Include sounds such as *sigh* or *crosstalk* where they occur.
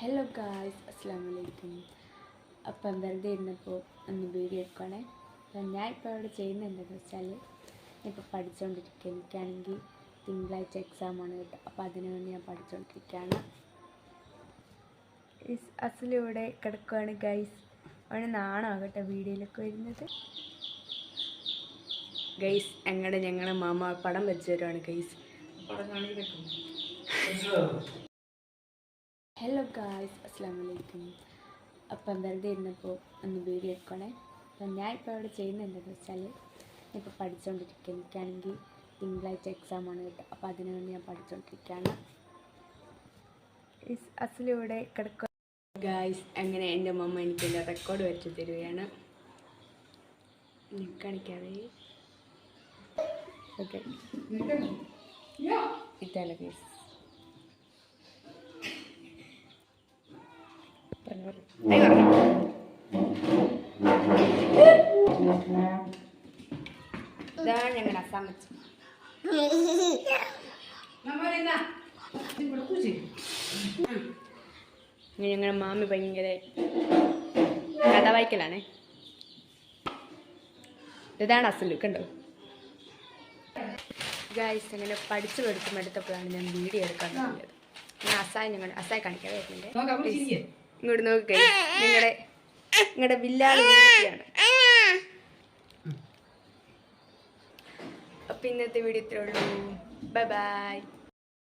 Hello guys അസ്സാം വലൈക്കും അപ്പം വെറുതെ ഇരുന്നപ്പോൾ ഒന്ന് വീഡിയോ എടുക്കണേ അപ്പം ഞാൻ ഇപ്പോൾ അവിടെ ചെയ്യുന്നത് എന്താണെന്ന് വെച്ചാൽ ഇപ്പോൾ പഠിച്ചുകൊണ്ടിരിക്കുക എനിക്കാണെങ്കിൽ തിങ്കളാഴ്ച എക്സാമാണ് കേട്ടോ. അപ്പോൾ അതിനു വേണ്ടി ഞാൻ പഠിച്ചുകൊണ്ടിരിക്കുകയാണ് അസലിവിടെ കിടക്കുകയാണ് ഗൈസ് അവന് നാണാകട്ടെ വീഡിയോയിലൊക്കെ വരുന്നത്. ഗൈസ് ഞങ്ങളുടെ ഞങ്ങളുടെ മാമ പടം വെച്ച് തരുവാണ് ഗൈസ് *laughs* ഹലോ ഗായ്സ് അസ്സാം വലൈക്കും അപ്പം വെറുതെ ഇരുന്നപ്പോൾ ഒന്ന് വീഡിയോ എടുക്കണേ. അപ്പം ഞാൻ ഇപ്പോൾ അവിടെ ചെയ്യുന്നത് എന്താണെന്ന് വെച്ചാൽ ഇപ്പോൾ പഠിച്ചുകൊണ്ടിരിക്കുക എനിക്കാണെങ്കിൽ തിങ്കളാഴ്ച എക്സാമാണ് കേട്ടോ. അപ്പോൾ അതിനു വേണ്ടി ഞാൻ പഠിച്ചുകൊണ്ടിരിക്കുകയാണ്. അസലിവിടെ കിടക്കുക ഗായ്സ് അങ്ങനെ എന്റെ മമ്മ എനിക്ക് എന്റെ റെക്കോർഡ് വരച്ച് തരികയാണ്. കാണിക്കാതെ ഓക്കെ ഇതാണ് ഗൈസ് ഇതാണ് ഞങ്ങളുടെ അസാം വെച്ച് ഞങ്ങളുടെ മാമി ഭയങ്കര കഥ വായിക്കലാണേ. ഇതാണ് അസൽ കണ്ടോ? ഗായ്സ് അങ്ങനെ പഠിച്ച് പഠിച്ചും എടുത്തപ്പോഴാണ് ഞാൻ വീഡിയോ എടുക്കാൻ തുടങ്ങിയത്. ഞാൻ അസായ ഞങ്ങൾ അസായ കാണിക്കാൻ വരുന്നുണ്ട്. ഇങ്ങോട്ട് നോക്കി നിങ്ങളുടെ നിങ്ങളുടെ വില്ലാളി അപ്പം ഇന്നത്തെ വീഡിയോ ഇത്രേ ഉള്ളൂ. Bye bye